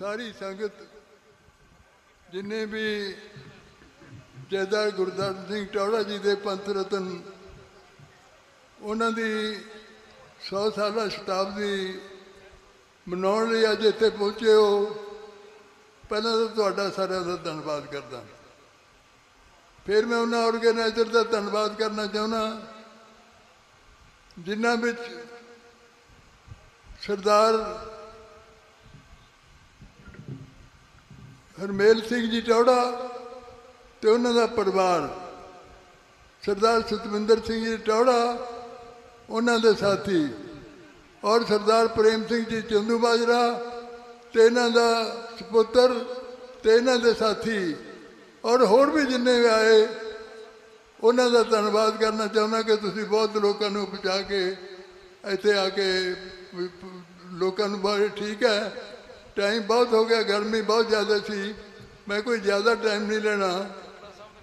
ਸਾਰੀ ਸੰਗਤ ਜਿੰਨੇ ਵੀ ਜੈਦਾਰ ਗੁਰਦਾਸ ਸਿੰਘ ਟੌੜਾ ਜੀ ਦੇ ਪੰਥ ਰਤਨ, ਉਹਨਾਂ ਦੀ 100 ਸਾਲਾ ਸ਼ਤਾਬਦੀ ਮਨਾਉਣ ਲਈ ਅੱਜ ਇੱਥੇ ਪਹੁੰਚੇ ਹੋ। ਪਹਿਲਾਂ ਤਾਂ ਤੁਹਾਡਾ ਸਾਰਿਆਂ ਦਾ ਧੰਨਵਾਦ ਕਰਦਾ। ਫਿਰ ਮੈਂ ਉਹਨਾਂ ਆਰਗੇਨਾਈਜ਼ਰ ਦਾ ਧੰਨਵਾਦ ਕਰਨਾ ਚਾਹੁੰਦਾ। ਜਿਨ੍ਹਾਂ ਵਿੱਚ ਸਰਦਾਰ ਹਰਮੇਲ ਸਿੰਘ ਜੀ ਟੌੜਾ ਤੇ ਉਹਨਾਂ ਦਾ ਪਰਿਵਾਰ। ਸਰਦਾਰ ਸਤਵਿੰਦਰ ਸਿੰਘ ਜੀ ਟੌੜਾ ਉਹਨਾਂ ਦੇ ਸਾਥੀ। ਔਰ ਸਰਦਾਰ ਪ੍ਰੇਮ ਸਿੰਘ ਜੀ ਚੰਦੂ ਬਾਜਰਾ ਤੇ ਇਹਨਾਂ ਦਾ ਸੁਪੁੱਤਰ ਤੇ ਇਹਨਾਂ ਦੇ ਸਾਥੀ। ਔਰ ਹੋਰ ਵੀ ਜਿੰਨੇ ਵੀ ਆਏ, ਉਹਨਾਂ ਦਾ ਧੰਨਵਾਦ ਕਰਨਾ ਚਾਹੁੰਦਾ ਕਿ ਤੁਸੀਂ ਬਹੁਤ ਲੋਕਾਂ ਨੂੰ ਪਹੁੰਚਾ ਕੇ ਇੱਥੇ ਆ ਕੇ ਲੋਕਾਂ ਨੂੰ ਬਾਰੇ ਠੀਕ ਹੈ। ਟਾਈਮ ਬਹੁਤ ਹੋ ਗਿਆ, ਗਰਮੀ ਬਹੁਤ ਜ਼ਿਆਦਾ ਸੀ। ਮੈਂ ਕੋਈ ਜ਼ਿਆਦਾ ਟਾਈਮ ਨਹੀਂ ਲੈਣਾ।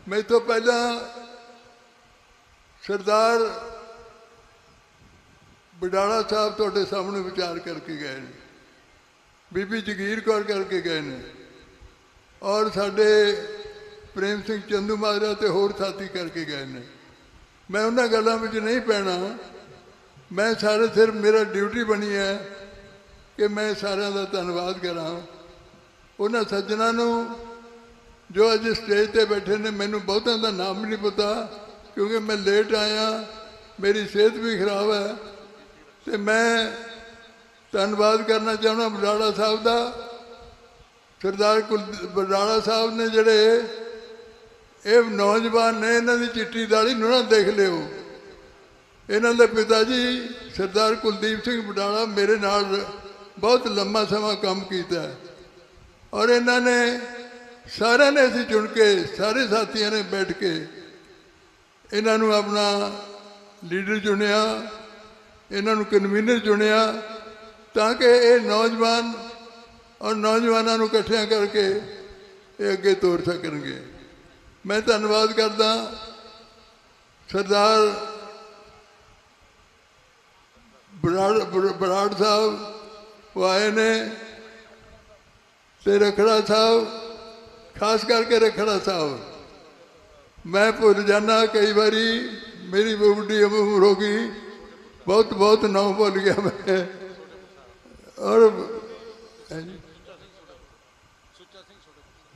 ਮੈਂ ਤੋਂ ਪਹਿਲਾਂ ਸਰਦਾਰ ਬਡਾਲਾ ਸਾਹਿਬ ਤੁਹਾਡੇ ਸਾਹਮਣੇ ਵਿਚਾਰ ਕਰਕੇ ਗਏ ਨੇ। ਬੀਬੀ ਜਗੀਰ ਕੌਰ ਕਰਕੇ ਗਏ ਨੇ। ਔਰ ਸਾਡੇ ਪ੍ਰੇਮ ਸਿੰਘ ਚੰਦੂ ਮਾਜਰਾ ਤੇ ਹੋਰ ਸਾਥੀ ਕਰਕੇ ਗਏ ਨੇ। ਮੈਂ ਉਹਨਾਂ ਗੱਲਾਂ ਵਿੱਚ ਨਹੀਂ ਪੈਣਾ। ਮੈਂ ਸਾਰੇ ਸਿਰਫ ਮੇਰਾ ਡਿਊਟੀ ਬਣੀ ਹੈ। ਕਿ ਮੈਂ ਸਾਰਿਆਂ ਦਾ ਧੰਨਵਾਦ ਕਰਾਂ। ਉਹਨਾਂ ਸੱਜਣਾ ਨੂੰ ਜੋ ਅੱਜ ਸਟੇਜ ਤੇ ਬੈਠੇ ਨੇ, ਮੈਨੂੰ ਬਹੁਤਾਂ ਦਾ ਨਾਮ ਵੀ ਨਹੀਂ ਪਤਾ, ਕਿਉਂਕਿ ਮੈਂ ਲੇਟ ਆਇਆ, ਮੇਰੀ ਸਿਹਤ ਵੀ ਖਰਾਬ ਹੈ। ਤੇ ਮੈਂ ਧੰਨਵਾਦ ਕਰਨਾ ਚਾਹੁੰਦਾ ਬਰਾੜਾ ਸਾਹਿਬ ਦਾ। ਸਰਦਾਰ ਕੁਲ, ਬਰਾੜਾ ਸਾਹਿਬ ਨੇ ਜਿਹੜੇ ਇਹ ਨੌਜਵਾਨ ਨੇ, ਇਹਨਾਂ ਦੀ ਚਿੱਟੀ ਦਾੜੀ ਨੂੰ ਨਾ ਦੇਖ ਲਿਓ। ਇਹਨਾਂ ਦੇ ਪਿਤਾ ਜੀ ਸਰਦਾਰ ਕੁਲਦੀਪ ਸਿੰਘ ਬਡਾਲਾ ਮੇਰੇ ਨਾਲ ਬਹੁਤ ਲੰਮਾ ਸਮਾਂ ਕੰਮ ਕੀਤਾ ਔਰ ਇਹਨਾਂ ਨੇ ਸਾਰਿਆਂ ਨੇ ਅਸੀਂ ਚੁਣ ਕੇ, ਸਾਰੇ ਸਾਥੀਆਂ ਨੇ ਬੈਠ ਕੇ ਇਹਨਾਂ ਨੂੰ ਆਪਣਾ ਲੀਡਰ ਚੁਣਿਆ, ਇਹਨਾਂ ਨੂੰ ਕਨਵੀਨਰ ਚੁਣਿਆ ਤਾਂ ਕਿ ਇਹ ਨੌਜਵਾਨ ਔਰ ਨੌਜਵਾਨਾਂ ਨੂੰ ਇਕੱਠਿਆਂ ਕਰਕੇ ਇਹ ਅੱਗੇ ਤੋਰ ਸਕਣਗੇ। ਮੈਂ ਧੰਨਵਾਦ ਕਰਦਾ ਸਰਦਾਰ ਬਰਾੜ ਬਰ- ਬਰਾੜ ਸਾਹਿਬ ਉਹ ਆਏ ਨੇ ਤੇ ਰਖੜਾ ਸਾਹਿਬ ਖਾਸ ਕਰਕੇ ਰਖੜਾ ਸਾਹਿਬ ਮੈਂ ਭੁੱਲ ਜਾਣਾ ਕਈ ਵਾਰੀ ਮੇਰੀ ਬੁੱਢੀ ਉਮਰ ਹੋ ਗਈ ਬਹੁਤ ਬਹੁਤ ਨਾਮ ਭੁੱਲ ਗਿਆ ਮੈਂ ਔਰ ਹਾਂਜੀ।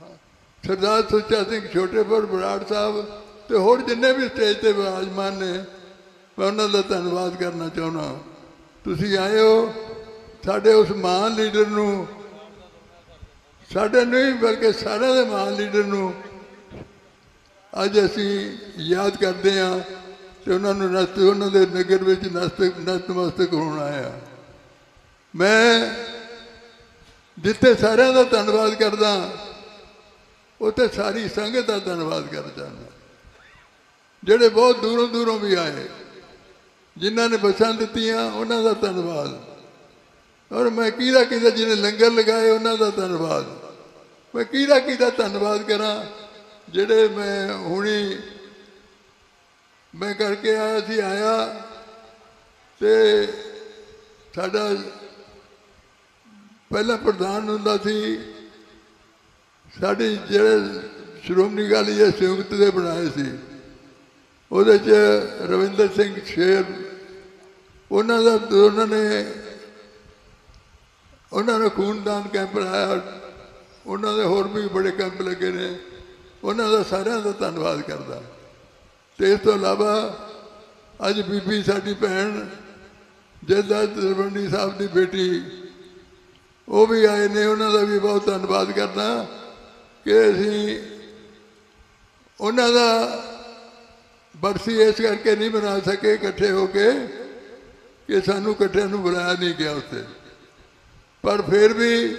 ਹਾਂ, ਸਰਦਾਰ ਸੁੱਚਾ ਸਿੰਘ ਛੋਟੇਪੁਰ ਬਰਾੜ ਸਾਹਿਬ ਤੇ ਹੋਰ ਜਿੰਨੇ ਵੀ ਸਟੇਜ ਤੇ ਵਿਰਾਜਮਾਨ ਨੇ ਮੈਂ ਉਹਨਾਂ ਦਾ ਧੰਨਵਾਦ ਕਰਨਾ ਚਾਹੁੰਦਾ ਤੁਸੀਂ ਆਏ ਹੋ ਸਾਡੇ ਉਸ ਮਹਾਨ ਲੀਡਰ ਨੂੰ, ਸਾਡੇ ਨਹੀਂ, ਬਲਕਿ ਸਾਰਿਆਂ ਦੇ ਮਹਾਨ ਲੀਡਰ ਨੂੰ ਅੱਜ ਅਸੀਂ ਯਾਦ ਕਰਦੇ ਹਾਂ ਤੇ ਉਹਨਾਂ ਨੂੰ ਨਸਤ ਉਹਨਾਂ ਦੇ ਨਗਰ ਵਿੱਚ ਨਸਤਕ, ਨਤਮਸਤਕ ਹੋਣ ਆਇਆ ਮੈਂ ਜਿੱਥੇ ਸਾਰਿਆਂ ਦਾ ਧੰਨਵਾਦ ਕਰਦਾ, ਉੱਥੇ ਸਾਰੀ ਸੰਗਤ ਦਾ ਧੰਨਵਾਦ ਕਰਦਾ ਜਿਹੜੇ ਬਹੁਤ ਦੂਰੋਂ ਦੂਰੋਂ ਵੀ ਆਏ, ਜਿਨ੍ਹਾਂ ਨੇ ਬੱਸਾਂ ਦਿੱਤੀਆਂ, ਉਹਨਾਂ ਦਾ ਧੰਨਵਾਦ। ਔਰ ਮੈਂ ਕਿਹਦਾ ਕਿਹਦਾ ਜਿਹਨੇ ਲੰਗਰ ਲਗਾਏ, ਉਹਨਾਂ ਦਾ ਧੰਨਵਾਦ। ਮੈਂ ਕਿਹਦਾ ਕਿਹਦਾ ਧੰਨਵਾਦ ਕਰਾਂ, ਜਿਹੜੇ ਮੈਂ ਹੁਣੀ ਮੈਂ ਕਰਕੇ ਆਇਆ ਸੀ, ਆਇਆ ਤੇ ਸਾਡਾ ਪਹਿਲਾ ਪ੍ਰਧਾਨ ਹੁੰਦਾ ਸੀ, ਸਾਡੇ ਜਿਹੜੇ ਸ਼੍ਰੋਮਣੀ ਅਕਾਲੀ ਦੇ ਸੰਯੁਕਤ ਦੇ ਬਣਾਏ ਸੀ, ਉਹਦੇ ਚ ਰਵਿੰਦਰ ਸਿੰਘ ਸ਼ੇਰ, ਉਹਨਾਂ ਦਾ, ਉਹਨਾਂ ਨੇ ਉਹਨਾਂ ਨੇ ਖੂਨਦਾਨ ਕੈਂਪ ਲਾਇਆ। ਉਹਨਾਂ ਦੇ ਹੋਰ ਵੀ ਬੜੇ ਕੈਂਪ ਲੱਗੇ ਨੇ। ਉਹਨਾਂ ਦਾ ਸਾਰਿਆਂ ਦਾ ਧੰਨਵਾਦ ਕਰਦਾ। ਤੇ ਇਸ ਤੋਂ ਇਲਾਵਾ ਅੱਜ ਬੀਬੀ ਸਾਡੀ ਭੈਣ ਜੈਦਾ ਤਲਵੰਡੀ ਸਾਹਿਬ ਦੀ ਬੇਟੀ, ਉਹ ਵੀ ਆਏ ਨੇ। ਉਹਨਾਂ ਦਾ ਵੀ ਬਹੁਤ ਧੰਨਵਾਦ ਕਰਦਾ ਕਿ ਅਸੀਂ ਉਹਨਾਂ ਦਾ ਬਰਸੀ ਇਸ ਕਰਕੇ ਨਹੀਂ ਬਣਾ ਸਕੇ, ਇਕੱਠੇ ਹੋ ਕੇ ਕਿ ਸਾਨੂੰ ਇਕੱਠਿਆਂ ਨੂੰ ਬੁਲਾਇਆ ਨਹੀਂ ਗਿਆ ਉੱਥੇ। ਪਰ ਫਿਰ ਵੀ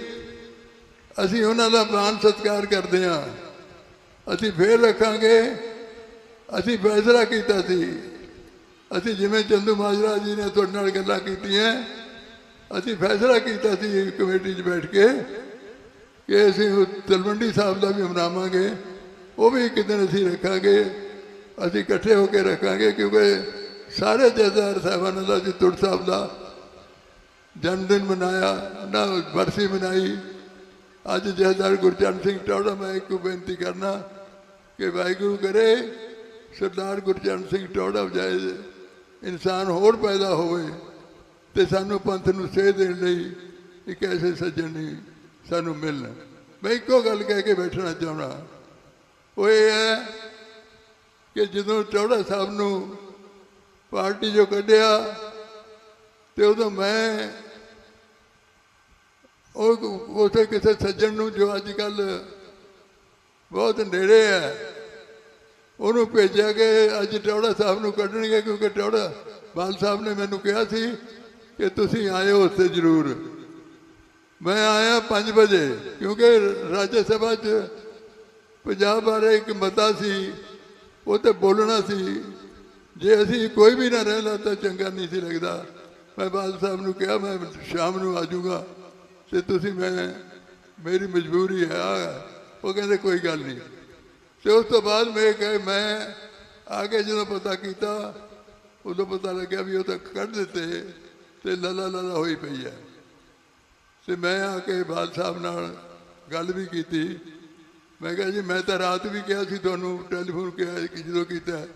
ਅਸੀਂ ਉਹਨਾਂ ਦਾ ਮਾਨ ਸਤਿਕਾਰ ਕਰਦੇ ਹਾਂ। ਅਸੀਂ ਫੇਰ ਰੱਖਾਂਗੇ। ਅਸੀਂ ਫੈਸਲਾ ਕੀਤਾ ਸੀ। ਅਸੀਂ ਜਿਵੇਂ ਚੰਦੂ ਮਾਜਰਾ ਜੀ ਨੇ ਤੁਹਾਡੇ ਨਾਲ ਗੱਲਾਂ ਕੀਤੀਆਂ, ਅਸੀਂ ਫੈਸਲਾ ਕੀਤਾ ਸੀ ਕਮੇਟੀ 'ਚ ਬੈਠ ਕੇ ਕਿ ਅਸੀਂ ਤਲਵੰਡੀ ਸਾਹਿਬ ਦਾ ਵੀ ਮਨਾਵਾਂਗੇ ਉਹ ਵੀ ਇੱਕ ਦਿਨ ਅਸੀਂ ਰੱਖਾਂਗੇ। ਅਸੀਂ ਇਕੱਠੇ ਹੋ ਕੇ ਰੱਖਾਂਗੇ ਕਿਉਂਕਿ ਸਾਰੇ ਜਥੇਦਾਰ ਸਾਹਿਬਾਨਾਂ ਦਾ ਜੀ ਤੁਰ ਸਾਹਿਬ ਦਾ ਜਨਮ ਦਿਨ ਮਨਾਇਆ, ਨਾ ਬਰਸੀ ਮਨਾਈ। ਅੱਜ ਜਹਦਾਰ ਗੁਰਚਰਨ ਸਿੰਘ ਟੌੜਾ ਮੈਂ ਇੱਕ ਬੇਨਤੀ ਕਰਨਾ ਕਿ ਵਾਹਿਗੁਰੂ ਕਰੇ, ਸਰਦਾਰ ਗੁਰਚਰਨ ਸਿੰਘ ਟੌੜਾ ਵਜਾਏ ਇਨਸਾਨ ਹੋਰ ਪੈਦਾ ਹੋਵੇ ਤੇ ਸਾਨੂੰ ਪੰਥ ਨੂੰ ਸੇਧ ਦੇਣ ਲਈ ਇੱਕ ਐਸੇ ਸੱਜਣ ਨਹੀਂ ਸਾਨੂੰ ਮਿਲਣ। ਮੈਂ ਇੱਕੋ ਗੱਲ ਕਹਿ ਕੇ ਬੈਠਣਾ ਚਾਹੁੰਦਾ। ਉਹ ਇਹ ਹੈ ਕਿ ਜਦੋਂ ਚੌੜਾ ਸਾਹਿਬ ਨੂੰ ਪਾਰਟੀ ਜੋ ਕੱਢਿਆ ਤੇ ਉਦੋਂ ਮੈਂ ਉਹ ਉਸੇ ਕਿਸੇ ਸੱਜਣ ਨੂੰ ਜੋ ਅੱਜ ਕੱਲ ਬਹੁਤ ਨੇੜੇ ਹੈ, ਉਹਨੂੰ ਭੇਜਿਆ ਕਿ ਅੱਜ ਟੌੜਾ ਸਾਹਿਬ ਨੂੰ ਕੱਢਣਗੇ ਕਿਉਂਕਿ ਟੌੜਾ ਬਾਲ ਸਾਹਿਬ ਨੇ ਮੈਨੂੰ ਕਿਹਾ ਸੀ ਕਿ ਤੁਸੀਂ ਆਇਓ ਉੱਥੇ ਜ਼ਰੂਰ। ਮੈਂ ਆਇਆ 5 ਵਜੇ ਕਿਉਂਕਿ ਰਾਜ ਸਭਾ 'ਚ ਪੰਜਾਬ ਬਾਰੇ ਇੱਕ ਮਤਾ ਸੀ, ਉਹ ਤੇ ਬੋਲਣਾ ਸੀ, ਜੇ ਅਸੀਂ ਕੋਈ ਵੀ ਨਾ ਰਹਿਣਾ ਤਾਂ ਚੰਗਾ ਨਹੀਂ ਸੀ ਲੱਗਦਾ। ਮੈਂ ਬਾਲ ਸਾਹਿਬ ਨੂੰ ਕਿਹਾ, ਮੈਂ ਸ਼ਾਮ ਨੂੰ ਆ ਜਾਊਗਾ। ਤੇ ਤੁਸੀਂ ਮੈਂ, ਮੇਰੀ ਮਜਬੂਰੀ ਹੈ ਉਹ ਕਹਿੰਦੇ, ਕੋਈ ਗੱਲ ਨਹੀਂ। ਤੇ ਉਸ ਤੋਂ ਬਾਅਦ ਮੈਂ ਕਹੇ, ਮੈਂ ਆ ਕੇ ਜਦੋਂ ਪਤਾ ਕੀਤਾ, ਉਦੋਂ ਪਤਾ ਲੱਗਿਆ ਵੀ ਉਹ ਤਾਂ ਕੱਢ ਦਿੱਤੇ ਤੇ ਲਲਾ ਲਲਾ ਹੋਈ ਪਈ ਹੈ। ਤੇ ਮੈਂ ਆ ਕੇ ਬਾਲ ਸਾਹਿਬ ਨਾਲ ਗੱਲ ਵੀ ਕੀਤੀ। ਮੈਂ ਕਿਹਾ, ਜੀ, ਮੈਂ ਤਾਂ ਰਾਤ ਵੀ ਕਿਹਾ ਸੀ, ਤੁਹਾਨੂੰ ਟੈਲੀਫੋਨ ਕਿਹਾ ਕਿ ਜਦੋਂ ਕੀਤਾ।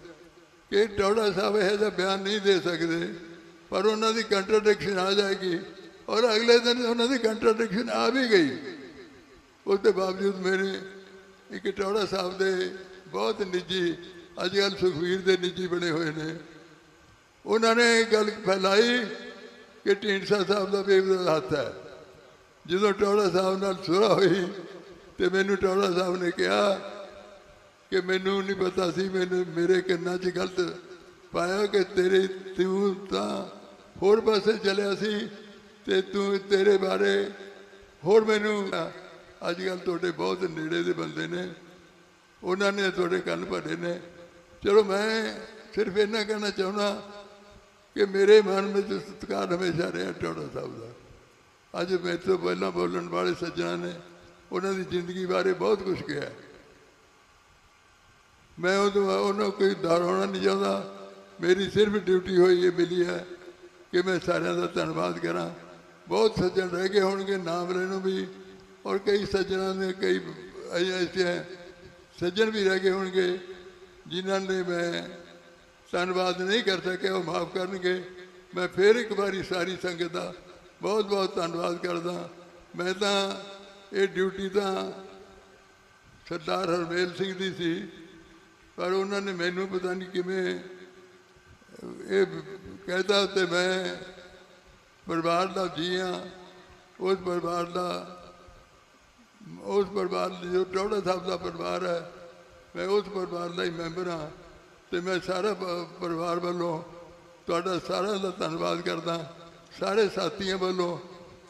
ਕਿ ਟੌੜਾ ਸਾਹਿਬ ਇਹ ਦਾ ਬਿਆਨ ਨਹੀਂ ਦੇ ਸਕਦੇ। ਪਰ ਉਹਨਾਂ ਦੀ ਕੰਟਰਡਿਕਸ਼ਨ ਆ ਜਾਏਗੀ। ਔਰ ਅਗਲੇ ਦਿਨ ਉਹਨਾਂ ਦੀ ਕੰਟਰਡਿਕਸ਼ਨ ਆ ਵੀ ਗਈ। ਉਸ ਦੇ ਬਾਵਜੂਦ ਮੇਰੇ ਇੱਕ ਟੌੜਾ ਸਾਹਿਬ ਦੇ ਬਹੁਤ ਨਿੱਜੀ ਅੱਜ ਕੱਲ੍ਹ ਸੁਖਵੀਰ ਦੇ ਨਿੱਜੀ ਬਣੇ ਹੋਏ ਨੇ। ਉਹਨਾਂ ਨੇ ਇਹ ਗੱਲ ਫੈਲਾਈ ਕਿ ਢੀਂਡਸਾ ਸਾਹਿਬ ਦਾ ਵੀ ਹੱਥ ਹੈ। ਜਦੋਂ ਟੌੜਾ ਸਾਹਿਬ ਨਾਲ ਸੁਰਾ ਹੋਈ ਤੇ ਮੈਨੂੰ ਟੌੜਾ ਸਾਹਿਬ ਨੇ ਕਿਹਾ ਕਿ ਮੈਨੂੰ ਨਹੀਂ ਪਤਾ ਸੀ, ਮੈਨੂੰ, ਮੇਰੇ ਕੰਨਾਂ 'ਚ ਗਲਤ ਪਾਇਆ ਕਿ ਤੇਰੇ ਤੂੰ ਤਾਂ ਹੋਰ ਪਾਸੇ ਚਲਿਆ ਸੀ ਤੇ ਤੂੰ ਤੇਰੇ ਬਾਰੇ ਹੋਰ ਮੈਨੂੰ ਅੱਜ ਕੱਲ ਤੁਹਾਡੇ ਬਹੁਤ ਨੇੜੇ ਦੇ ਬੰਦੇ ਨੇ। ਉਹਨਾਂ ਨੇ ਤੁਹਾਡੇ ਕੰਨ ਭਰੇ ਨੇ। ਚਲੋ ਮੈਂ ਸਿਰਫ ਇਹਨਾਂ ਕਹਿਣਾ ਚਾਹੁੰਦਾ ਕਿ ਮੇਰੇ ਮਨ ਵਿੱਚ ਸਤਿਕਾਰ ਹਮੇਸ਼ਾ ਰਿਹਾ ਟੌੜਾ ਸਾਹਿਬ ਦਾ। ਅੱਜ ਮੇਰੇ ਤੋਂ ਪਹਿਲਾਂ ਬੋਲਣ ਵਾਲੇ ਸੱਜਣਾ ਨੇ ਉਹਨਾਂ ਦੀ ਜ਼ਿੰਦਗੀ ਬਾਰੇ ਬਹੁਤ ਕੁਝ ਕਿਹਾ। ਮੈਂ ਉਦੋਂ, ਉਹਨਾਂ ਕੋਈ ਡਰ ਹੋਣਾ ਨਹੀਂ ਚਾਹੁੰਦਾ। ਮੇਰੀ ਸਿਰਫ ਡਿਊਟੀ ਹੋਈ ਇਹ ਮਿਲੀ ਹੈ ਕਿ ਮੈਂ ਸਾਰਿਆਂ ਦਾ ਧੰਨਵਾਦ ਕਰਾਂ। ਬਹੁਤ ਸੱਜਣ ਰਹਿ ਗਏ ਹੋਣਗੇ, ਨਾਮ ਲੈਣ ਨੂੰ ਵੀ। ਔਰ ਕਈ ਸੱਜਣਾਂ ਨੇ, ਕਈ ਐਸੇ ਸੱਜਣ ਵੀ ਰਹਿ ਗਏ ਹੋਣਗੇ, ਜਿਨ੍ਹਾਂ ਨੇ ਮੈਂ ਧੰਨਵਾਦ ਨਹੀਂ ਕਰ ਸਕਿਆ, ਉਹ ਮਾਫ ਕਰਨਗੇ। ਮੈਂ ਫੇਰ ਇੱਕ ਵਾਰੀ ਸਾਰੀ ਸੰਗਤ ਦਾ ਬਹੁਤ ਬਹੁਤ ਧੰਨਵਾਦ ਕਰਦਾ। ਮੈਂ ਤਾਂ ਇਹ ਡਿਊਟੀ ਤਾਂ ਸਰਦਾਰ ਹਰਮੇਲ ਸਿੰਘ ਦੀ ਸੀ, ਪਰ ਉਹਨਾਂ ਨੇ ਮੈਨੂੰ ਪਤਾ ਨਹੀਂ ਕਿਵੇਂ ਇਹ ਕਹਿਤਾ ਤੇ ਮੈਂ ਪਰਿਵਾਰ ਦਾ ਜੀ ਹਾਂ ਉਸ ਪਰਿਵਾਰ ਦਾ, ਉਸ ਪਰਿਵਾਰ ਜੋ ਟੌੜਾ ਸਾਹਿਬ ਦਾ ਪਰਿਵਾਰ ਹੈ, ਮੈਂ ਉਸ ਪਰਿਵਾਰ ਦਾ ਹੀ ਮੈਂਬਰ ਹਾਂ ਤੇ ਮੈਂ ਸਾਰਾ ਪਰਿਵਾਰ ਵੱਲੋਂ ਤੁਹਾਡਾ ਸਾਰਿਆਂ ਦਾ ਧੰਨਵਾਦ ਕਰਦਾ, ਸਾਰੇ ਸਾਥੀਆਂ ਵੱਲੋਂ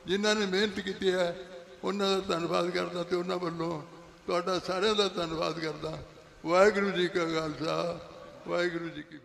ਜਿਨ੍ਹਾਂ ਨੇ ਮਿਹਨਤ ਕੀਤੀ ਹੈ, ਉਹਨਾਂ ਦਾ ਧੰਨਵਾਦ ਕਰਦਾ ਤੇ ਉਹਨਾਂ ਵੱਲੋਂ ਤੁਹਾਡਾ ਸਾਰਿਆਂ ਦਾ ਧੰਨਵਾਦ ਕਰਦਾ। ਵਾਹਿਗੁਰੂ ਜੀ ਕਾ ਖਾਲਸਾ, ਵਾਹਿਗੁਰੂ ਜੀ ਕੀ